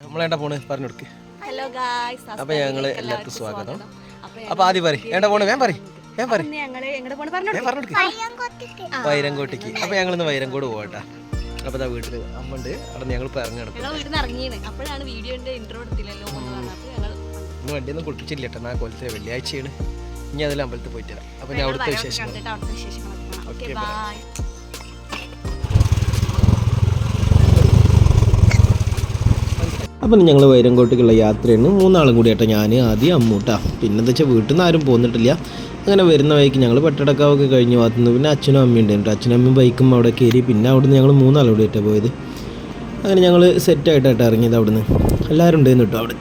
നമ്മളേണ്ട പോണ്? പറഞ്ഞു കൊടുക്ക് ഹലോ ഗായ്സ് അപ്പൊ ഞങ്ങൾ എല്ലാവർക്കും സ്വാഗതം. അപ്പൊ ആദ്യം പറ ഏണ്ട പോണ്? വേം പറ വേം പറ വൈരങ്കോട്ടേക്ക്. അപ്പൊ ഞങ്ങൾ ഇന്ന് വൈരങ്കോട് പോകട്ടെ അപ്പൊ ഇതാ വീട്ടിൽ അമ്മ ഉണ്ട് അവിടെ ഞങ്ങൾ ഇന്ന് വണ്ടിയൊന്നും കുളിപ്പിച്ചില്ല കേട്ടോ ആ കൊലത്തിലെ വെള്ളിയാഴ്ചയാണ്. ഇനി അതിൽ അമ്പലത്തിൽ പോയിട്ട് വരാം. അപ്പൊ ഞാൻ അവിടുത്തെ വിശേഷം ഓക്കെ ബൈ അപ്പം ഞങ്ങൾ വൈരങ്കോട്ടേക്കുള്ള യാത്രയാണ്. മൂന്നാളും കൂടി ആട്ടോ ഞാൻ ആദ്യം അമ്മൂട്ടാ. പിന്നെ എന്താ വെച്ചാൽ വീട്ടിൽ നിന്ന് ആരും പോന്നിട്ടില്ല. അങ്ങനെ വരുന്ന വഴിക്ക് ഞങ്ങൾ പെട്ടടക്കാവൊക്കെ കഴിഞ്ഞ് ഭാഗത്തുനിന്ന് പിന്നെ അച്ഛനും അമ്മയും ഉണ്ടായിരുന്നു. അച്ഛനും അമ്മയും ബൈക്കും അവിടെ കയറി പിന്നെ അവിടുന്ന് ഞങ്ങൾ മൂന്നാളും കൂടി ആയിട്ടാണ് പോയത്. അങ്ങനെ ഞങ്ങൾ സെറ്റായിട്ടായിട്ട് ഇറങ്ങിയത് അവിടുന്ന്. എല്ലാവരും ഉണ്ടായിരുന്നു കേട്ടോ അവിടെ.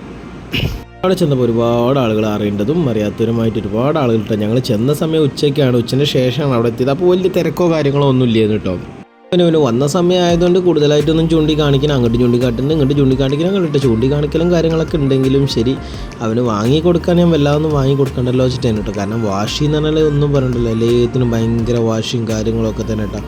അവിടെ ചെന്നപ്പോൾ ഒരുപാട് ആളുകൾ അറിയേണ്ടതും അറിയാത്തവരുമായിട്ട് ഒരുപാട് ആളുകൾ കേട്ടോ ഞങ്ങൾ ചെന്ന സമയം ഉച്ചയ്ക്കാണ്. ഉച്ചയ്ക്ക് ശേഷമാണ് അവിടെ എത്തിയത്. അപ്പോൾ വലിയ തിരക്കോ കാര്യങ്ങളോ ഒന്നും ഇല്ലായിരുന്നു കേട്ടോ. പിന്നെ പിന്നെ വന്ന സമയമായതുകൊണ്ട് കൂടുതലായിട്ടൊന്നും ചൂണ്ടിക്കാണിക്കണം അങ്ങോട്ട് ചൂണ്ടിക്കാട്ടുന്നുണ്ട് ഇങ്ങോട്ട് ചൂണ്ടിക്കാണിക്കണം കണ്ടിട്ട് ചൂണ്ടിക്കാണിക്കലും കാര്യങ്ങളൊക്കെ ഉണ്ടെങ്കിലും ശരി അവന് വാങ്ങി കൊടുക്കാൻ ഞാൻ വല്ലാതൊന്നും വാങ്ങി കൊടുക്കണ്ടല്ലോ വെച്ചിട്ടാണ് കേട്ടോ കാരണം വാഷി എന്ന് പറഞ്ഞാൽ ഒന്നും പറയണ്ടല്ലോ. എല്ലാത്തിനും ഭയങ്കര വാഷിയും കാര്യങ്ങളൊക്കെ തന്നെ കേട്ടോ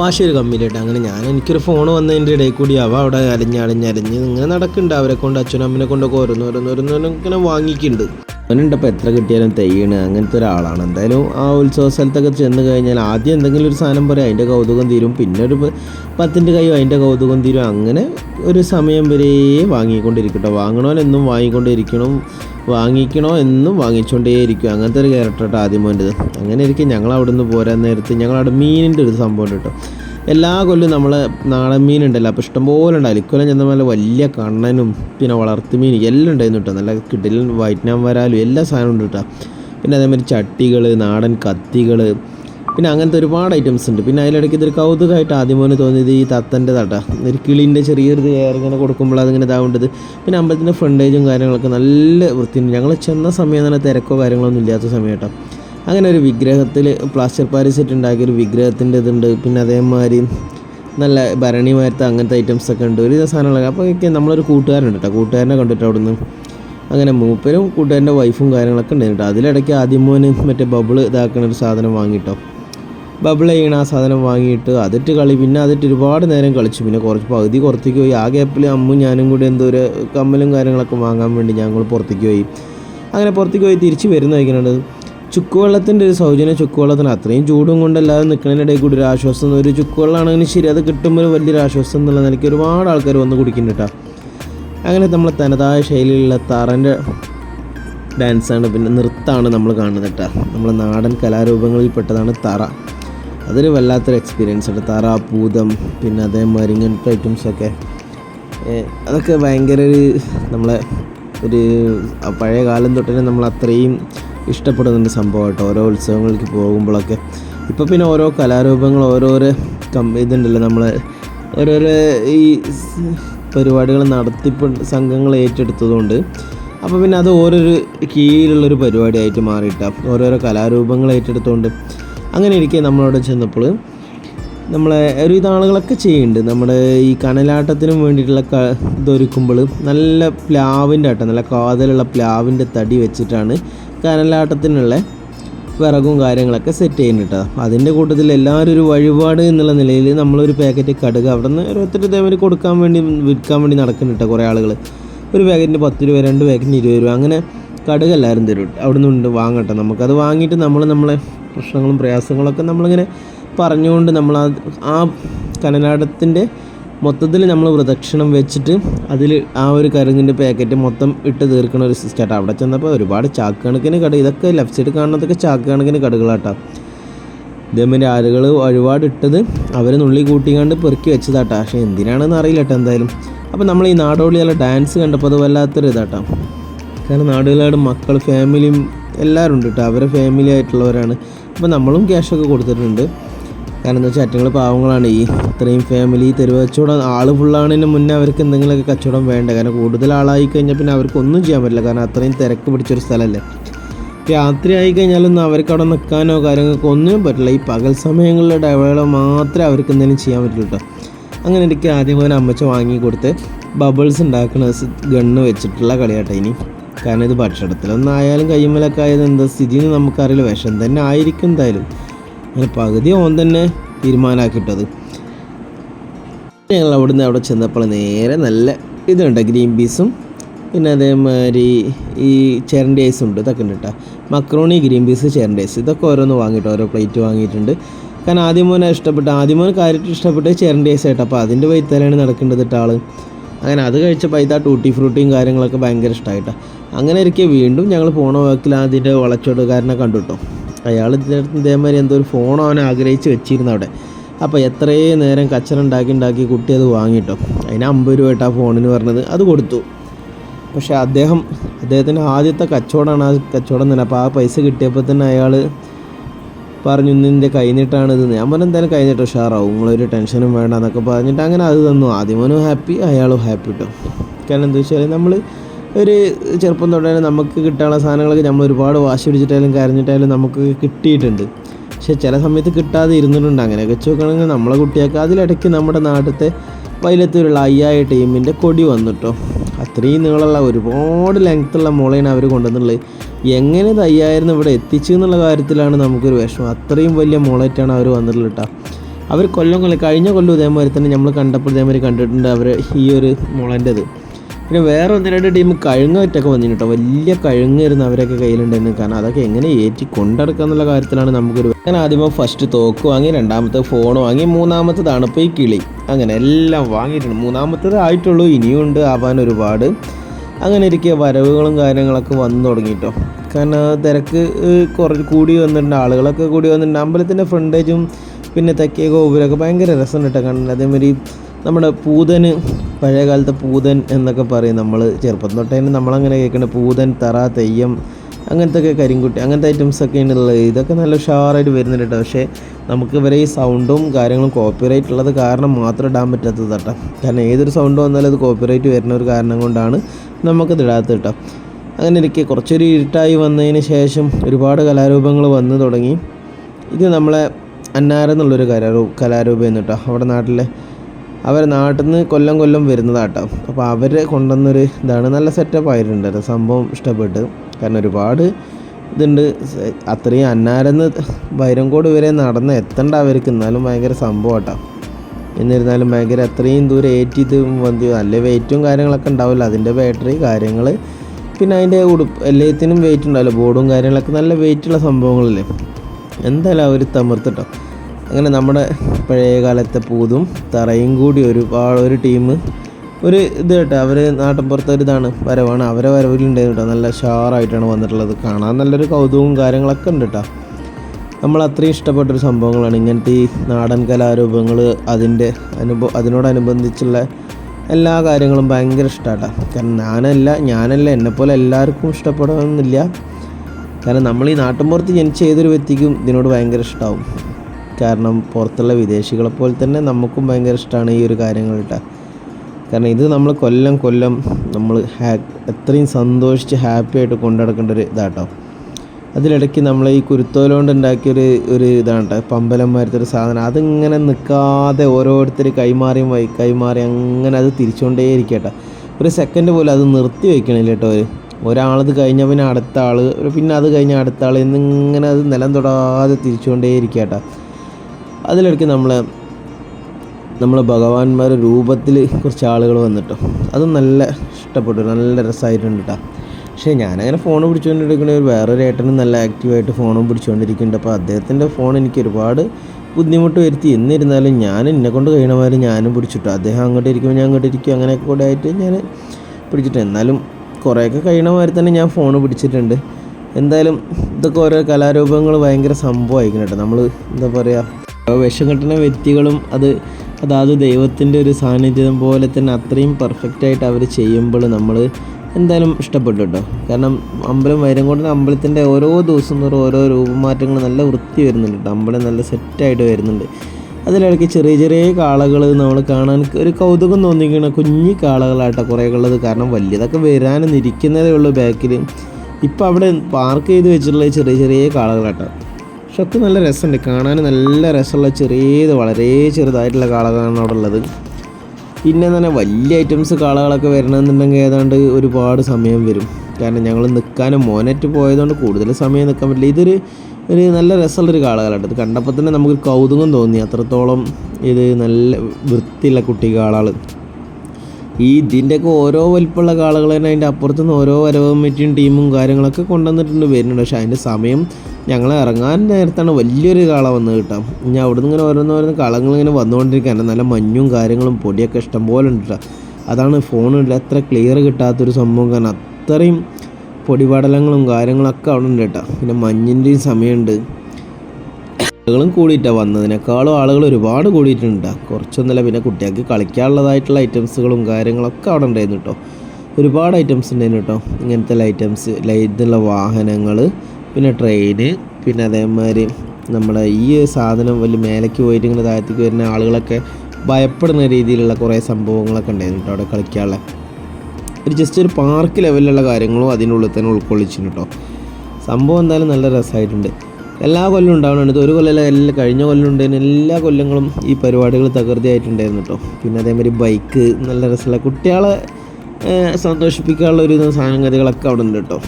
വാഷി ഒരു കമ്മിയിലേട്ടോ അങ്ങനെ ഞാൻ എനിക്കൊരു ഫോൺ വന്നതിന്റെ ഇടയിൽ കൂടി അവ അവിടെ അലഞ്ഞ് അലഞ്ഞ് അലഞ്ഞ് ഇങ്ങനെ നടക്കുന്നുണ്ട്. അവരെ കൊണ്ട് അച്ഛനും അമ്മനെ കൊണ്ടൊക്കെ ഓരോന്നോരോന്നോരോന്നോരോ ഓരോന്ന് ഓരോന്ന് ഇങ്ങനെ വാങ്ങിക്കുന്നുണ്ട് അവനുണ്ടപ്പോൾ എത്ര കിട്ടിയാലും തെയ്യണ് അങ്ങനത്തെ ഒരാളാണ്. എന്തായാലും ആ ഉത്സവ സ്ഥലത്തൊക്കെ ചെന്ന് കഴിഞ്ഞാൽ ആദ്യം എന്തെങ്കിലും ഒരു സാധനം പറയും അതിന്റെ കൗതുകം തീരും. പിന്നെ ഒരു പത്തിന്റെ കൈയോ അതിന്റെ കൗതുകം തീരും. അങ്ങനെ ഒരു സമയം വരെ വാങ്ങിക്കൊണ്ടിരിക്കട്ടോ. വാങ്ങണോനെന്നും വാങ്ങിക്കൊണ്ടിരിക്കണം വാങ്ങിക്കണോ എന്നും വാങ്ങിച്ചുകൊണ്ടേയിരിക്കും അങ്ങനത്തെ ഒരു ക്യാരക്ടറായിട്ട് ആദ്യം അങ്ങനെ ഇരിക്കും ഞങ്ങൾ അവിടെ നിന്ന് പോരാൻ നേരത്ത് ഞങ്ങളവിടെ മീനിന്റെ ഒരു സംഭവം കേട്ടോ. എല്ലാ കൊല്ലവും നമ്മൾ നാടൻ മീനുണ്ടല്ലോ. അപ്പോൾ ഇഷ്ടംപോലെ ഉണ്ട്. ഇക്കൊല്ലം ചെന്ന പോലെ വലിയ കണ്ണനും പിന്നെ വളർത്തു മീൻ എല്ലാം ഉണ്ടായിരുന്നു കേട്ടോ. നല്ല കിടലും വയറ്റിനാൻ വരാലും എല്ലാ സാധനവും ഉണ്ട് കേട്ടോ. പിന്നെ അതേമാതിരി ചട്ടികൾ നാടൻ കത്തികൾ പിന്നെ അങ്ങനത്തെ ഒരുപാട് ഐറ്റംസ് ഉണ്ട്. പിന്നെ അതിലിടയ്ക്ക് ഇതൊരു കൗതുകമായിട്ട് ആദ്യം മോന് തോന്നിയത് ഈ തത്തന്റെ തട്ട ഒരു കിളീന്റെ ചെറിയൊരു എയർ ഇങ്ങനെ കൊടുക്കുമ്പോൾ അതിങ്ങനെ ഇതാവേണ്ടത് പിന്നെ അമ്പലത്തിന്റെ ഫ്രണ്ടേജും കാര്യങ്ങളൊക്കെ നല്ല വൃത്തിയുണ്ട്. ഞങ്ങൾ ചെന്ന സമയം തന്നെ തിരക്കോ കാര്യങ്ങളൊന്നും ഇല്ലാത്ത സമയം കേട്ടോ. അങ്ങനെ ഒരു വിഗ്രഹത്തിൽ പ്ലാസ്റ്റർ പാരിസെറ്റ് ഉണ്ടാക്കിയ ഒരു വിഗ്രഹത്തിന്റെ ഇതുണ്ട്. പിന്നെ അതേമാതിരി നല്ല ഭരണി മാരത്തെ അങ്ങനത്തെ ഐറ്റംസ് ഒക്കെ ഉണ്ട്. ഒരു സാധനങ്ങളൊക്കെ. അപ്പോൾ ഒക്കെ നമ്മളൊരു കൂട്ടുകാരുണ്ട് കേട്ടോ. കൂട്ടുകാരനെ കണ്ടിട്ട് അവിടുന്ന് അങ്ങനെ മൂപ്പരും കൂട്ടുകാരന്റെ വൈഫും കാര്യങ്ങളൊക്കെ ഉണ്ടായിരുന്നു കേട്ടോ. അതിലിടയ്ക്ക് ആദ്യം മോന് മറ്റേ ബബിൾ ഇതാക്കണ ഒരു സാധനം വാങ്ങിട്ടോ. ബബിൾ ചെയ്യണ ആ സാധനം വാങ്ങിയിട്ട് അതിട്ട് കളി. പിന്നെ അതിട്ട് ഒരുപാട് നേരം കളിച്ചു. പിന്നെ കുറച്ച് പകുതി പുറത്തേക്ക് പോയി. ആ ഗ്യാപ്പിൽ അമ്മും ഞാനും കൂടി എന്തോ ഒരു കമ്മലും കാര്യങ്ങളൊക്കെ വാങ്ങാൻ വേണ്ടി ഞങ്ങൾ പുറത്തേക്ക് പോയി. അങ്ങനെ പുറത്തേക്ക് പോയി തിരിച്ച് വരുന്ന വയ്ക്കുന്നുണ്ട് ചുക്കുവെള്ളത്തിന്റെ ഒരു സൗജന്യ ചുക്കുവെള്ളത്തിന് അത്രയും ചൂടും കൊണ്ടല്ലാതെ നിൽക്കുന്നതിനിടയിൽ കൂടി ഒരു ആശ്വാസം ഒരു ചുക്കുവെള്ളമാണെങ്കിൽ ശരി അത് കിട്ടുമ്പോൾ ഒരു വലിയൊരു ആശ്വാസം എന്നുള്ള നിലയ്ക്ക് ഒരുപാട് ആൾക്കാർ വന്ന് കുടിക്കുന്നുണ്ട് കേട്ടോ. അങ്ങനെ നമ്മളെ തനതായ ശൈലിയിലുള്ള തറന്റെ ഡാൻസാണ് പിന്നെ നൃത്തമാണ് നമ്മൾ കാണുന്നത് കേട്ടോ. നമ്മളെ നാടൻ കലാരൂപങ്ങളിൽപ്പെട്ടതാണ് തറ. അതൊരു വല്ലാത്തൊരു എക്സ്പീരിയൻസ് ഉണ്ട് തറ പൂതം പിന്നെ അതേ മരിങ്ങനത്തെ ഐറ്റംസൊക്കെ അതൊക്കെ ഭയങ്കര ഒരു നമ്മളെ ഒരു പഴയ കാലം തൊട്ട് നമ്മൾ അത്രയും ഇഷ്ടപ്പെടുന്നുണ്ട് സംഭവം കേട്ടോ ഓരോ ഉത്സവങ്ങൾക്ക് പോകുമ്പോഴൊക്കെ. ഇപ്പോൾ പിന്നെ ഓരോ കലാരൂപങ്ങൾ ഓരോരോ കം ഇതുണ്ടല്ലോ നമ്മൾ ഓരോരോ ഈ പരിപാടികൾ നടത്തിപ്പ് സംഘങ്ങൾ ഏറ്റെടുത്തതുകൊണ്ട്. അപ്പോൾ പിന്നെ അത് ഓരോരു കീഴിലുള്ളൊരു പരിപാടിയായിട്ട് മാറിയിട്ടാണ് ഓരോരോ കലാരൂപങ്ങൾ ഏറ്റെടുത്തുകൊണ്ട് അങ്ങനെ ഇരിക്കെ നമ്മളവിടെ ചെന്നപ്പോൾ നമ്മളെ ഒരുവിധ ആളുകളൊക്കെ ചെയ്യുന്നുണ്ട്. നമ്മുടെ ഈ കനലാട്ടത്തിനും വേണ്ടിയിട്ടുള്ള ക ഇതൊരുക്കുമ്പോൾ നല്ല പ്ലാവിന്റെ ആട്ടം നല്ല കാതലുള്ള പ്ലാവിന്റെ തടി വെച്ചിട്ടാണ് കനലാട്ടത്തിനുള്ള വിറകും കാര്യങ്ങളൊക്കെ സെറ്റ് ചെയ്യുന്നുണ്ട് അതിന്റെ കൂട്ടത്തിൽ എല്ലാവരും ഒരു വഴിപാട് എന്നുള്ള നിലയിൽ നമ്മളൊരു പാക്കറ്റ് കടുക അവിടെ നിന്ന് ഓരോരുത്തർ ഇതേമാതിരി കൊടുക്കാൻ വേണ്ടി വിൽക്കാൻ വേണ്ടി നടക്കുന്നുണ്ട് കുറേ ആളുകൾ ഒരു പാക്കറ്റിന് പത്ത് രൂപ രണ്ട് പാക്കറ്റിന് ഇരുപത് രൂപ അങ്ങനെ കടുക് എല്ലാവരും തരും അവിടെ നിന്നുണ്ട് വാങ്ങട്ടെ നമുക്കത് വാങ്ങിയിട്ട് നമ്മൾ നമ്മളെ പ്രശ്നങ്ങളും പ്രയാസങ്ങളൊക്കെ നമ്മളിങ്ങനെ പറഞ്ഞുകൊണ്ട് നമ്മൾ ആ ആ കനലാടത്തിന്റെ മൊത്തത്തിൽ നമ്മൾ പ്രദക്ഷിണം വെച്ചിട്ട് അതിൽ ആ ഒരു കരുങ്ങിന്റെ പാക്കറ്റ് മൊത്തം ഇട്ട് തീർക്കുന്ന ഒരു സിസ്റ്റാട്ടോ അവിടെ ചെന്നപ്പോൾ ഒരുപാട് ചാക്ക് കണക്കിന് കട ഇതൊക്കെ ലെഫ്റ്റ് സൈഡ് കാണുന്നതൊക്കെ ചാക്ക് കണക്കിന് കടകളാട്ടോ. ഇതേമാതിരി ആളുകൾ വഴിപാട് ഇട്ടത് അവർ നുള്ളി കൂട്ടിക്കാണ്ട് പെറുക്കി വെച്ചതാട്ടോ. പക്ഷേ എന്തിനാണെന്ന് അറിയില്ല കേട്ടോ എന്തായാലും. അപ്പോൾ നമ്മൾ ഈ നാടോടിയുള്ള ഡാൻസ് കണ്ടപ്പോൾ അത് വല്ലാത്തൊരു ഇതാട്ടോ. കാരണം നാടുകളാട് മക്കൾ ഫാമിലിയും എല്ലാവരും ഉണ്ട് കേട്ടോ. അവരെ ഫാമിലി ആയിട്ടുള്ളവരാണ്. അപ്പോൾ നമ്മളും ക്യാഷൊക്കെ കൊടുത്തിട്ടുണ്ട്. കാരണം എന്താ വെച്ചാൽ അറ്റങ്ങൾ പാവങ്ങളാണ്. ഈ ഇത്രയും ഫാമിലി തെരുവ് കച്ചവടം ആൾ ഫുള്ളാണതിന് മുന്നേ അവർക്ക് എന്തെങ്കിലുമൊക്കെ കച്ചവടം വേണ്ട. കാരണം കൂടുതൽ ആളായി കഴിഞ്ഞാൽ പിന്നെ അവർക്ക് ഒന്നും ചെയ്യാൻ പറ്റില്ല. കാരണം അത്രയും തിരക്ക് പിടിച്ചൊരു സ്ഥലമല്ലേ രാത്രി ആയി കഴിഞ്ഞാലൊന്നും അവർക്ക് അവിടെ നിൽക്കാനോ കാര്യങ്ങൾക്കോ ഒന്നിനും പറ്റില്ല. ഈ പകൽ സമയങ്ങളിലെ ഡയവേളോ മാത്രമേ അവർക്ക് എന്തെങ്കിലും ചെയ്യാൻ പറ്റുള്ളൂ കേട്ടോ അങ്ങനെ എനിക്ക് ആദ്യം മുതൽ അമ്മച്ച വാങ്ങി കൊടുത്ത് ബബിൾസ് ഉണ്ടാക്കുന്ന ഗണ്ണ് വെച്ചിട്ടുള്ള കളിയാട്ടോ ഇനി. കാരണം ഇത് ഭക്ഷണത്തിലൊന്നും ആയാലും കയ്യുമ്മലൊക്കെ ആയത് എന്താ സ്ഥിതി എന്ന് നമുക്കറിയില്ല. വിഷം തന്നെ ആയിരിക്കും എന്തായാലും. അങ്ങനെ പകുതി ഓൻ തന്നെ തീരുമാനമാക്കിയിട്ടത്. ഞങ്ങൾ അവിടുന്ന് അവിടെ ചെന്നപ്പോൾ നേരെ നല്ല ഇതുണ്ട് ഗ്രീൻ പീസും പിന്നെ അതേമാതിരി ഈ ചെരണ്ടി ഐസ് ഉണ്ട് ഇതൊക്കെ ഉണ്ട് കേട്ടോ. മക്രോണി ഗ്രീൻ പീസ് ചെരണ്ടി ഐസ് ഇതൊക്കെ ഓരോന്ന് വാങ്ങിയിട്ട് ഓരോ പ്ലേറ്റ് വാങ്ങിയിട്ടുണ്ട്. കാരണം ആദ്യം മോനെ ഇഷ്ടപ്പെട്ട ആദ്യം മോനെ കാര്യമായിട്ട് ഇഷ്ടപ്പെട്ട് ചെരണ്ടി ഐസ് ആയിട്ട് അപ്പോൾ അതിന്റെ വൈത്തലാണ് നടക്കേണ്ടത് ഇട്ടാൾ അങ്ങനെ അത് കഴിച്ചപ്പോൾ ഇതാ ടൂട്ടി ഫ്രൂട്ടിയും കാര്യങ്ങളൊക്കെ ഭയങ്കര ഇഷ്ടമായിട്ടാണ്. അങ്ങനെ ഇരിക്കെ വീണ്ടും ഞങ്ങൾ പോണ വാക്കിൽ അതിന്റെ വളച്ചോടുകാരനെ കണ്ടു കേട്ടോ. അയാൾ ഇതേമാതിരി എന്തോ ഒരു ഫോൺ അവൻ ആഗ്രഹിച്ച് വെച്ചിരുന്നു അവിടെ. അപ്പോൾ എത്രയും നേരം കച്ചറ ഉണ്ടാക്കി ഉണ്ടാക്കി കുട്ടി അത് വാങ്ങിട്ടോ അതിന് അമ്പത് രൂപ ആ ഫോണിന് പറഞ്ഞത്. അത് കൊടുത്തു. പക്ഷേ അദ്ദേഹം അദ്ദേഹത്തിന്റെ ആദ്യത്തെ കച്ചവടമാണ് ആ കച്ചവടം തന്നെ. അപ്പോൾ ആ പൈസ കിട്ടിയപ്പോൾ തന്നെ അയാൾ പറഞ്ഞു ഇന്ന് എന്റെ കൈനീട്ടാണ് ഇത്. ഞാൻ പറഞ്ഞു എന്തായാലും കൈനീട്ട് ഉഷാറാവും. നിങ്ങളൊരു ടെൻഷനും വേണ്ട എന്നൊക്കെ പറഞ്ഞിട്ട് അങ്ങനെ അത് തന്നു. ആദ്യമോനും ഹാപ്പി അയാളും ഹാപ്പി കേട്ടോ കാരണം എന്താ വെച്ചാൽ നമ്മൾ ഒരു ചെറുപ്പം തൊട്ടേ നമുക്ക് കിട്ടാനുള്ള സാധനങ്ങളൊക്കെ നമ്മൾ ഒരുപാട് വാശി പിടിച്ചിട്ടായാലും കരഞ്ഞിട്ടായാലും നമുക്ക് കിട്ടിയിട്ടുണ്ട്. പക്ഷെ ചില സമയത്ത് കിട്ടാതെ ഇരുന്നിട്ടുണ്ട്. അങ്ങനെയൊക്കെ വെച്ച് നോക്കുകയാണെങ്കിൽ നമ്മളെ കുട്ടിയൊക്കെ അതിലിടയ്ക്ക് നമ്മുടെ നാട്ടിലത്തെ വൈലത്തൂരുള്ള അയ്യായ ടീമിന്റെ കൊടി വന്നിട്ടോ അത്രയും നീളമുള്ള ഒരുപാട് ലെങ്ത്തുള്ള മുളയാണ് അവർ കൊണ്ടുവന്നുള്ളത് എങ്ങനെ അയ്യായിരം ഇവിടെ എത്തിച്ചു എന്നുള്ള കാര്യത്തിലാണ് നമുക്കൊരു വിഷമം. അത്രയും വലിയ മുളയിട്ടാണ് അവർ വന്നിട്ടുള്ളത് കേട്ടോ അവർ കൊല്ലം കൊല്ലം കഴിഞ്ഞ കൊല്ലം ഇതേമാതിരി തന്നെ നമ്മൾ കണ്ടപ്പോൾ ഇതേമാതിരി കണ്ടിട്ടുണ്ട് അവർ ഈ ഒരു മുളന്റെത്. പിന്നെ വേറെ ഒന്ന് രണ്ട് ടീം കഴുങ്ങായിട്ടൊക്കെ വന്നിന് കേട്ടോ വലിയ കഴുങ്ങായിരുന്നു അവരൊക്കെ കയ്യിലുണ്ടായിരുന്നു കാരണം അതൊക്കെ എങ്ങനെ ഏറ്റി കൊണ്ടെടുക്കുക എന്നുള്ള കാര്യത്തിലാണ് നമുക്കൊരു ഞാൻ ആദ്യമേ ഫസ്റ്റ് തോക്ക് വാങ്ങി രണ്ടാമത്തെ ഫോൺ വാങ്ങി മൂന്നാമത്തതാണ് ഇപ്പോൾ ഈ കിളി. അങ്ങനെ എല്ലാം വാങ്ങിയിട്ടുണ്ട്. മൂന്നാമത്തത് ആയിട്ടുള്ളൂ ഇനിയും ഉണ്ട് ആവാൻ ഒരുപാട്. അങ്ങനെ ഇരിക്കുക വരവുകളും കാര്യങ്ങളൊക്കെ വന്നു തുടങ്ങിയിട്ടോ കാരണം തിരക്ക് കുറച്ച് കൂടി വന്നിട്ടുണ്ട്. ആളുകളൊക്കെ കൂടി വന്നിട്ടുണ്ട്. അമ്പലത്തിന്റെ ഫ്രണ്ടേജും പിന്നെ തെക്കേ ഗോപുരമൊക്കെ ഭയങ്കര രസമുണ്ട് കേട്ടോ കാണുന്നുണ്ട് അതേമാതിരി നമ്മുടെ പൂതന് പഴയ കാലത്തെ പൂതൻ എന്നൊക്കെ പറയും നമ്മൾ ചെറുപ്പം തൊട്ടേ നമ്മളങ്ങനെ കേൾക്കുന്നത് പൂതൻ തറ തെയ്യം അങ്ങനത്തെ കരിങ്കുട്ടി അങ്ങനത്തെ ഐറ്റംസ് ഒക്കെ ഉള്ളത്. ഇതൊക്കെ നല്ല ഉഷാറായിട്ട് വരുന്നുണ്ട് കേട്ടോ. പക്ഷേ നമുക്ക് ഇവരെ ഈ സൗണ്ടും കാര്യങ്ങളും കോപ്പിറൈറ്റ് ഉള്ളത് കാരണം മാത്രം ഇടാൻ പറ്റാത്തത് കേട്ടോ. കാരണം ഏതൊരു സൗണ്ട് വന്നാലും അത് കോപ്പിറൈറ്റ് വരുന്ന ഒരു കാരണം കൊണ്ടാണ് നമുക്കത് ഇടാത്തത് കേട്ടോ. അങ്ങനെ ഇരിക്കെ കുറച്ചൊരു ഇരുട്ടായി വന്നതിന് ശേഷം ഒരുപാട് കലാരൂപങ്ങൾ വന്നു തുടങ്ങി. ഇത് നമ്മളെ അന്നാരെന്നുള്ളൊരു കലാരൂ കലാരൂപം കേട്ടോ. അവിടെ നാട്ടിലെ അവരെ നാട്ടിൽ നിന്ന് കൊല്ലം കൊല്ലം വരുന്നതാട്ടോ. അപ്പോൾ അവർ കൊണ്ടുവന്നൊരു ഇതാണ് നല്ല സെറ്റപ്പ് ആയിട്ടുണ്ട്. സംഭവം ഇഷ്ടപ്പെട്ട്. കാരണം ഒരുപാട് ഇതുണ്ട്. അത്രയും അന്നാരെന്ന് വൈരങ്കോട് വരെ നടന്ന് എത്തേണ്ട അവർക്ക്. എന്നാലും ഭയങ്കര സംഭവം കേട്ടോ എന്നിരുന്നാലും ഭയങ്കര അത്രയും ദൂരം ഏറ്റി ഇത് വന്ന് നല്ല വെയിറ്റും കാര്യങ്ങളൊക്കെ ഉണ്ടാവില്ല. അതിന്റെ ബാറ്ററി കാര്യങ്ങൾ പിന്നെ അതിന്റെ ഉടുപ്പ് എല്ലാത്തിനും വെയിറ്റ് ഉണ്ടാവില്ല. ബോർഡും കാര്യങ്ങളൊക്കെ നല്ല വെയിറ്റുള്ള സംഭവങ്ങളല്ലേ. എന്തായാലും അവർ തമിർത്തിട്ടോ അങ്ങനെ നമ്മുടെ പഴയ കാലത്തെ പൂതും തറയും കൂടി ഒരുപാട് ഒരു ടീം ഒരു ഇത് കേട്ടോ. അവർ നാട്ടിൻപുറത്തെ ഒരു ഇതാണ് വരവാണ്. അവരെ വരവിലുണ്ടായിരുന്നു കേട്ടോ. നല്ല ഷാറായിട്ടാണ് വന്നിട്ടുള്ളത്. കാണാൻ നല്ലൊരു കൗതുകവും കാര്യങ്ങളൊക്കെ ഉണ്ട് കേട്ടോ. നമ്മൾ അത്രയും ഇഷ്ടപ്പെട്ടൊരു സംഭവങ്ങളാണ് ഇങ്ങനത്തെ ഈ നാടൻ കലാരൂപങ്ങൾ അതിന്റെ അനുഭവം അതിനോടനുബന്ധിച്ചുള്ള എല്ലാ കാര്യങ്ങളും ഭയങ്കര ഇഷ്ടമാട്ടാ കാരണം ഞാനല്ല ഞാനല്ല എന്നെപ്പോലെ എല്ലാവർക്കും ഇഷ്ടപ്പെടണമെന്നില്ല. കാരണം നമ്മൾ ഈ നാട്ടിൻപുറത്ത് ജനിച്ച ഏതൊരു വ്യക്തിക്കും ഇതിനോട് ഭയങ്കര ഇഷ്ടമാവും കാരണം പുറത്തുള്ള വിദേശികളെ പോലെ തന്നെ നമുക്കും ഭയങ്കര ഇഷ്ടമാണ് ഈ ഒരു കാര്യങ്ങൾ കാരണം ഇത് നമ്മൾ കൊല്ലം കൊല്ലം നമ്മൾ ഹാ എത്രയും സന്തോഷിച്ച് ഹാപ്പി ആയിട്ട് കൊണ്ടു നടക്കേണ്ട ഒരു ഇതാട്ടോ. അതിലിടയ്ക്ക് നമ്മൾ ഈ കുരുത്തോല കൊണ്ട് ഉണ്ടാക്കിയൊരു ഒരു ഇതാണ് കേട്ടോ പമ്പലന്മാരത്തെ ഒരു സാധനം. അതിങ്ങനെ നിൽക്കാതെ ഓരോരുത്തർ കൈമാറി കൈമാറി അങ്ങനെ അത് തിരിച്ചുകൊണ്ടേ ഇരിക്കട്ടെ ഒരു സെക്കൻഡ് പോലും അത് നിർത്തി വയ്ക്കണില്ല കേട്ടോ അവർ ഒരാളത് കഴിഞ്ഞ പിന്നെ അടുത്ത ആൾ പിന്നെ അത് കഴിഞ്ഞ അടുത്ത ആൾ എന്നിങ്ങനെ അത് നിലം തൊടാതെ തിരിച്ചുകൊണ്ടേ ഇരിക്കട്ടെ അതിലിടയ്ക്ക് നമ്മൾ നമ്മളെ ഭഗവാന്മാരെ രൂപത്തിൽ കുറച്ച് ആളുകൾ വന്നിട്ടോ. അതും നല്ല ഇഷ്ടപ്പെട്ടു നല്ല രസമായിട്ടുണ്ട് കേട്ടോ പക്ഷേ ഞാനങ്ങനെ ഫോൺ പിടിച്ചുകൊണ്ടിരിക്കുന്ന ഒരു വേറൊരു ഏട്ടനും നല്ല ആക്റ്റീവായിട്ട് ഫോണും പിടിച്ചുകൊണ്ടിരിക്കുന്നുണ്ട് അപ്പോൾ അദ്ദേഹത്തിന്റെ ഫോൺ എനിക്ക് ഒരുപാട് ബുദ്ധിമുട്ട് വരുത്തി. എന്നിരുന്നാലും ഞാൻ എന്നെ കൊണ്ട് കഴിയണ മാതിരി ഞാനും പിടിച്ചിട്ടു. അദ്ദേഹം അങ്ങോട്ട് ഇരിക്കുമ്പോൾ ഞാൻ അങ്ങോട്ട് ഇരിക്കും. അങ്ങനെയൊക്കെ കൂടെ ആയിട്ട് ഞാൻ പിടിച്ചിട്ട്. എന്നാലും കുറേയൊക്കെ കഴിയണമാതിരി തന്നെ ഞാൻ ഫോൺ പിടിച്ചിട്ടുണ്ട്. എന്തായാലും ഇതൊക്കെ ഓരോ കലാരൂപങ്ങൾ ഭയങ്കര സംഭവമായിരിക്കും കേട്ടോ നമ്മൾ എന്താ പറയുക വിഷം കെട്ടുന്ന വ്യക്തികളും അത് അതാത് ദൈവത്തിന്റെ ഒരു സാന്നിധ്യം പോലെ തന്നെ അത്രയും പെർഫെക്റ്റായിട്ട് അവർ ചെയ്യുമ്പോൾ നമ്മൾ എന്തായാലും ഇഷ്ടപ്പെട്ടു കേട്ടോ കാരണം അമ്പലം വൈരങ്കോടിന്റെ അമ്പലത്തിന്റെ ഓരോ ദിവസം തോറും ഓരോ രൂപമാറ്റങ്ങൾ നല്ല വൃത്തി വരുന്നുണ്ട് കേട്ടോ അമ്പലം നല്ല സെറ്റായിട്ട് വരുന്നുണ്ട്. അതിലിടയ്ക്ക് ചെറിയ ചെറിയ കാളകൾ നമ്മൾ കാണാൻ ഒരു കൗതുകം തോന്നിക്കുന്ന കുഞ്ഞി കാളകളാട്ടോ കുറേ ഉള്ളത് കാരണം വലിയതൊക്കെ വരാനും ഇരിക്കുന്നതേ ഉള്ളൂ ബാക്കിൽ ഇപ്പോൾ അവിടെ പാർക്ക് ചെയ്ത് വെച്ചിട്ടുള്ള ചെറിയ ചെറിയ കാളകളാട്ടോ. പക്ഷെ ഒക്കെ നല്ല രസമുണ്ട്. കാണാൻ നല്ല രസമുള്ള ചെറിയത് വളരെ ചെറുതായിട്ടുള്ള കാളകളാണ് അവിടെ ഉള്ളത്. പിന്നെ തന്നെ വലിയ ഐറ്റംസ് കാളകളൊക്കെ വരണമെന്നുണ്ടെങ്കിൽ ഏതാണ്ട് ഒരുപാട് സമയം വരും. കാരണം ഞങ്ങൾ നിൽക്കാനും മോനറ്റ് പോയതുകൊണ്ട് കൂടുതൽ സമയം നിൽക്കാൻ പറ്റില്ല. ഇതൊരു ഒരു നല്ല രസമുള്ളൊരു കാളകളാണ് ഇത് കണ്ടപ്പോൾ തന്നെ നമുക്ക് കൗതുകം തോന്നി. അത്രത്തോളം ഇത് നല്ല വൃത്തിയുള്ള കുട്ടി കാളകൾ ഈ ഇതിന്റെയൊക്കെ ഓരോ വലിപ്പമുള്ള കാളകൾ തന്നെ അതിന്റെ അപ്പുറത്തുനിന്ന് ഓരോ വരവും മറ്റും ടീമും കാര്യങ്ങളൊക്കെ കൊണ്ടുവന്നിട്ടുണ്ട് വരുന്നുണ്ട്. പക്ഷേ അതിന്റെ സമയം ഞങ്ങൾ ഇറങ്ങാൻ നേരത്താണ് വലിയൊരു കാള വന്നത് കേട്ടോ. ഇനി അവിടെ നിന്ന് ഇങ്ങനെ ഓരോന്ന് ഓരോന്ന് കളങ്ങൾ ഇങ്ങനെ വന്നുകൊണ്ടിരിക്കുകയാണ്. നല്ല മഞ്ഞും കാര്യങ്ങളും പൊടിയൊക്കെ ഇഷ്ടം പോലെ ഉണ്ട് കേട്ടോ. അതാണ് ഫോണിൽ അത്ര ക്ലിയർ കിട്ടാത്തൊരു സംഭവം. കാരണം അത്രയും പൊടിപടലങ്ങളും കാര്യങ്ങളൊക്കെ അവിടെ ഉണ്ട് കേട്ടോ. പിന്നെ മഞ്ഞിന്റെയും സമയമുണ്ട്. ആളുകളും കൂടിയിട്ടാണ് വന്നതിനേക്കാളും ആളുകൾ ഒരുപാട് കൂടിയിട്ടുണ്ട്. കുറച്ചൊന്നുമില്ല പിന്നെ കുട്ടികൾക്ക് കളിക്കാനുള്ളതായിട്ടുള്ള ഐറ്റംസുകളും കാര്യങ്ങളൊക്കെ അവിടെ ഉണ്ടായിരുന്നു കേട്ടോ ഒരുപാട് ഐറ്റംസ് ഉണ്ടായിരുന്നു കേട്ടോ ഇങ്ങനത്തെ ഐറ്റംസ് ലൈറ്റുള്ള വാഹനങ്ങൾ പിന്നെ ട്രെയിന് പിന്നെ അതേമാതിരി നമ്മുടെ ഈ സാധനം വലിയ മേലേക്ക് പോയിട്ട് ഇങ്ങനെ താഴത്തേക്ക് വരുന്ന ആളുകളൊക്കെ ഭയപ്പെടുന്ന രീതിയിലുള്ള കുറേ സംഭവങ്ങളൊക്കെ ഉണ്ടായിരുന്നു കേട്ടോ അവിടെ കളിക്കാനുള്ള. ഒരു ജസ്റ്റ് ഒരു പാർക്ക് ലെവലിലുള്ള കാര്യങ്ങളും അതിനുള്ളിൽ തന്നെ ഉൾക്കൊള്ളിച്ചിട്ടുണ്ട് കേട്ടോ സംഭവം എന്തായാലും നല്ല രസമായിട്ടുണ്ട്. എല്ലാ കൊല്ലം ഉണ്ടാവുന്നുണ്ട് ഒരു കൊല്ലമല്ല എല്ലാം കഴിഞ്ഞ കൊല്ലം ഉണ്ടായിരുന്നു എല്ലാ കൊല്ലങ്ങളും ഈ പരിപാടികൾ തകൃതിയായിട്ടുണ്ടായിരുന്നു കേട്ടോ. പിന്നെ അതേമാതിരി ബൈക്ക് നല്ല രസമുള്ള കുട്ടികളെ സന്തോഷിപ്പിക്കാനുള്ള ഒരു സാധനഗതികളൊക്കെ അവിടെ ഉണ്ട് കേട്ടോ.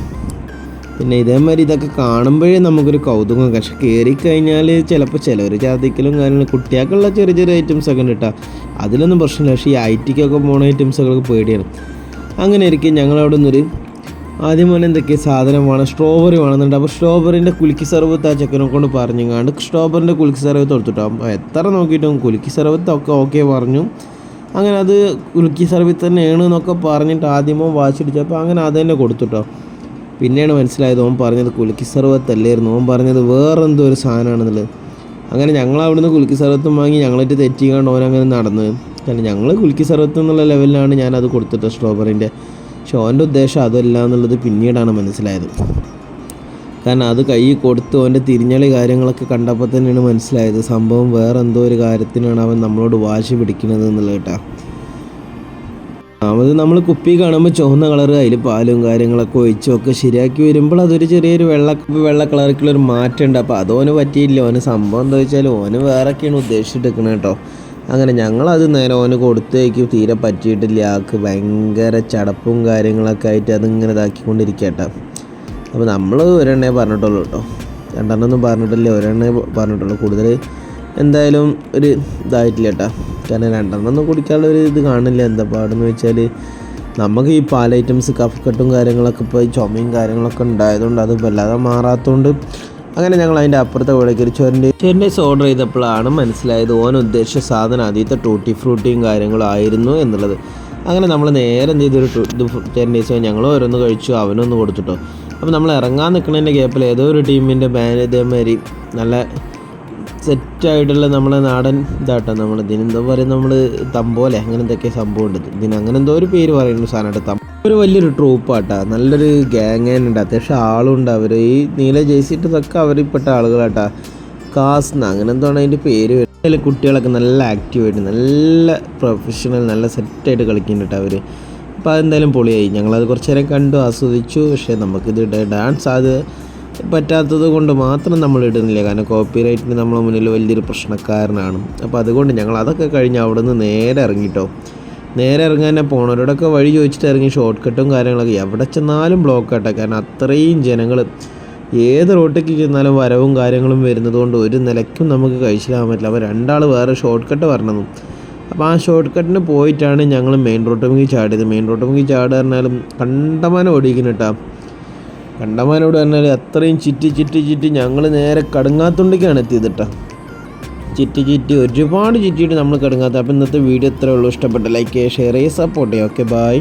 പിന്നെ ഇതേമാതിരി ഇതൊക്കെ കാണുമ്പോഴേ നമുക്കൊരു കൗതുകം. പക്ഷെ കയറി കഴിഞ്ഞാൽ ചിലപ്പോൾ ചിലവർ ചാതിക്കലും കാര്യങ്ങളും കുട്ടികൾക്കുള്ള ചെറിയ ചെറിയ ഐറ്റംസ് ഒക്കെ ഉണ്ട് കേട്ടോ. അതിലൊന്നും പ്രശ്നമില്ല. പക്ഷേ ഈ ഐ ടിക്കൊക്കെ പോണ ഐറ്റംസുകളൊക്കെ പേടിയാണ്. അങ്ങനെ ഇരിക്കും ഞങ്ങളവിടെ നിന്നൊരു ആദ്യം എന്തൊക്കെ സാധനം വേണം? സ്ട്രോബെറി വേണമെന്നുണ്ട്. അപ്പോൾ സ്ട്രോബെറിന്റെ കുലുക്കി സർവത്ത് ആ ചെക്കനെ കൊണ്ട് പറഞ്ഞങ്ങാണ്ട് സ്ട്രോബെറിന്റെ കുലുക്കി സർവത്ത് കൊടുത്തിട്ടോ. അപ്പോൾ എത്ര നോക്കിയിട്ടും കുലുക്കി സർവത്ത് ഒക്കെ ഓക്കെ പറഞ്ഞു. അങ്ങനെ അത് കുലുക്കി സർവത്ത് തന്നെയാണ് എന്നൊക്കെ പറഞ്ഞിട്ട് ആദ്യമോ വാശിടിച്ചപ്പോൾ അങ്ങനെ അത് തന്നെ കൊടുത്തുട്ടോ. പിന്നെയാണ് മനസ്സിലായത് ഓൻ പറഞ്ഞത് കുലുക്കി സർവത്തല്ലായിരുന്നു ഓൻ പറഞ്ഞത് വേറെ എന്തോ ഒരു സാധനമാണെന്നുള്ളത്. അങ്ങനെ ഞങ്ങൾ അവിടുന്ന് കുലുക്കി സർവത്തും വാങ്ങി ഞങ്ങളായിട്ട് തെറ്റിക്കാണ്ട് ഓൻ അങ്ങനെ നടന്നത് കാരണം ഞങ്ങൾ കുലുക്കി സർവത്ത് എന്നുള്ള ലെവലിലാണ് ഞാനത് കൊടുത്തിട്ട് സ്ട്രോബെറിന്റെ പക്ഷെ ഓന്റെ ഉദ്ദേശം അതല്ല എന്നുള്ളത് പിന്നീടാണ് മനസ്സിലായത്. കാരണം അത് കൈ കൊടുത്ത് ഓന്റെ തിരിഞ്ഞളി കാര്യങ്ങളൊക്കെ കണ്ടപ്പോൾ തന്നെയാണ് മനസ്സിലായത്. സംഭവം വേറെ എന്തോ ഒരു കാര്യത്തിനാണ് അവൻ നമ്മളോട് വാശി പിടിക്കുന്നത് എന്നുള്ളത് കേട്ടോ. അത് നമ്മൾ കുപ്പി കാണുമ്പോൾ ചുവന്ന കളർ അതിൽ പാലും കാര്യങ്ങളൊക്കെ ഒഴിച്ചൊക്കെ ശരിയാക്കി വരുമ്പോൾ അതൊരു ചെറിയൊരു വെള്ള വെള്ള കളറിക്കുള്ള ഒരു മാറ്റമുണ്ട് അപ്പോൾ അതോന് പറ്റിയില്ല. ഓന് സംഭവം എന്താ വെച്ചാൽ ഓന് വേറൊക്കെയാണ് ഉദ്ദേശിച്ചിട്ടിരിക്കുന്നത് കേട്ടോ. അങ്ങനെ ഞങ്ങളത് നേരെ ഓന് കൊടുത്തേക്ക് തീരെ പറ്റിയിട്ടില്ല. ആൾക്ക് ഭയങ്കര ചടപ്പും കാര്യങ്ങളൊക്കെ ആയിട്ട് അതിങ്ങനെ ഇതാക്കിക്കൊണ്ടിരിക്കട്ടെ. അപ്പോൾ നമ്മൾ ഒരെണ്ണേ പറഞ്ഞിട്ടുള്ളൂ കേട്ടോ രണ്ടെണ്ണമൊന്നും പറഞ്ഞിട്ടില്ല ഒരെണ്ണേ പറഞ്ഞിട്ടുള്ളൂ. കൂടുതൽ എന്തായാലും ഒരു ഇതായിട്ടില്ല കേട്ടോ കാരണം രണ്ടെണ്ണമൊന്നും കുടിക്കാനുള്ള ഒരു ഇത് കാണില്ല. എന്താ പാടെന്ന് വെച്ചാൽ നമുക്ക് ഈ പാൽ ഐറ്റംസ് കഫക്കെട്ടും കാര്യങ്ങളൊക്കെ ഇപ്പോൾ ചുമയും കാര്യങ്ങളൊക്കെ ഉണ്ടായതുകൊണ്ട് അത് വല്ലാതെ മാറാത്തതുകൊണ്ട് അങ്ങനെ ഞങ്ങൾ അതിന്റെ അപ്പുറത്തെ വീടേക്ക് ഒരു ചൊരന്റെ ചൊരന്റെസ് ഓർഡർ ചെയ്തപ്പോഴാണ് മനസ്സിലായത് ഓൻ ഉദ്ദേശിച്ച സാധനം ആദ്യത്തെ ടൂട്ടി ഫ്രൂട്ടിയും കാര്യങ്ങളും ആയിരുന്നു എന്നുള്ളത്. അങ്ങനെ നമ്മൾ നേരെ എന്ത് ചെയ്തൊരു ചൊരന്റെസ് ഞങ്ങൾ ഓരോന്ന് കഴിച്ചു അവനൊന്ന് കൊടുത്തിട്ടോ. അപ്പോൾ നമ്മൾ ഇറങ്ങാൻ നിൽക്കുന്നതിന്റെ ഗ്യാപ്പിൽ ഏതോ ഒരു ടീമിന്റെ ബാൻ ഇതേമാതിരി നല്ല സെറ്റായിട്ടുള്ള നമ്മളെ നാടൻ ഇതാട്ടോ നമ്മൾ. ഇതിനെന്തോ പറയും നമ്മൾ തമ്പോലെ അങ്ങനെ എന്തൊക്കെ സംഭവം ഉണ്ട്. ഇതിന് അങ്ങനെ എന്തോ ഒരു പേര് പറയുന്നു സാധനമായിട്ട് തം ഒരു വലിയൊരു ട്രൂപ്പാട്ടാ. നല്ലൊരു ഗ്യാങ് തന്നെ ഉണ്ട് അത്യാവശ്യം ആളുണ്ട് അവർ ഈ നീല ജയിച്ചിട്ടതൊക്കെ അവരിൽപ്പെട്ട ആളുകളാട്ടാ. കാസ്ന അങ്ങനെ എന്താണ് അതിന്റെ പേര് വരുന്നത്. കുട്ടികളൊക്കെ നല്ല ആക്റ്റീവായിട്ട് നല്ല പ്രൊഫഷണൽ നല്ല സെറ്റായിട്ട് കളിക്കുന്നുണ്ട് അവർ അപ്പോൾ അതെന്തായാലും പൊളിയായി. ഞങ്ങളത് കുറച്ച് നേരം കണ്ടു ആസ്വദിച്ചു. പക്ഷേ നമുക്കിത് ഡാൻസ് അത് പറ്റാത്തത് കൊണ്ട് മാത്രം നമ്മൾ ഇടുന്നില്ല. കാരണം കോപ്പി റൈറ്റിന് നമ്മളെ മുന്നിൽ വലിയൊരു പ്രശ്നക്കാരനാണ്. അപ്പോൾ അതുകൊണ്ട് ഞങ്ങൾ അതൊക്കെ കഴിഞ്ഞ് അവിടെ നിന്ന് നേരെ ഇറങ്ങിട്ടോ. നേരെ ഇറങ്ങാൻ തന്നെ പോണവരോടൊക്കെ വഴി ചോദിച്ചിട്ട് ഇറങ്ങി ഷോർട്ട് കട്ടും കാര്യങ്ങളൊക്കെ എവിടെ ചെന്നാലും ബ്ലോക്ക് ആട്ടെ കാരണം അത്രയും ജനങ്ങൾ ഏത് റോട്ടിലേക്ക് ചെന്നാലും വരവും കാര്യങ്ങളും വരുന്നതുകൊണ്ട് ഒരു നിലയ്ക്കും നമുക്ക് കഴിച്ചിടാൻ പറ്റില്ല. അപ്പോൾ രണ്ടാൾ വേറെ ഷോർട്ട് കട്ട് വരണമെന്നും അപ്പോൾ ആ ഷോർട്ട് കട്ടിന് പോയിട്ടാണ് ഞങ്ങൾ മെയിൻ റോട്ടുമെങ്കിൽ ചാടിയത്. മെയിൻ റോട്ടുമെങ്കിൽ ചാടുക പറഞ്ഞാലും കണ്ടമാനം ഓടിക്കുന്നു കേട്ടോ കണ്ടമാനോട് പറഞ്ഞാൽ അത്രയും ചിറ്റി ചിറ്റി ചിറ്റി ഞങ്ങൾ നേരെ കടുങ്ങാത്തുണ്ടിക്കാണ് എത്തിയത് കേട്ടോ ചിറ്റി ചിറ്റി ഒരുപാട് ചിറ്റിയിട്ട് നമ്മൾ കിടങ്ങാത്ത. അപ്പോൾ ഇന്നത്തെ വീഡിയോ ഇത്രേ ഉള്ളൂ. ഇഷ്ടപ്പെട്ട ലൈക്ക് ചെയ്യുക ഷെയർ ചെയ്യുക സപ്പോർട്ട് ചെയ്യുക ഓക്കെ ബായ്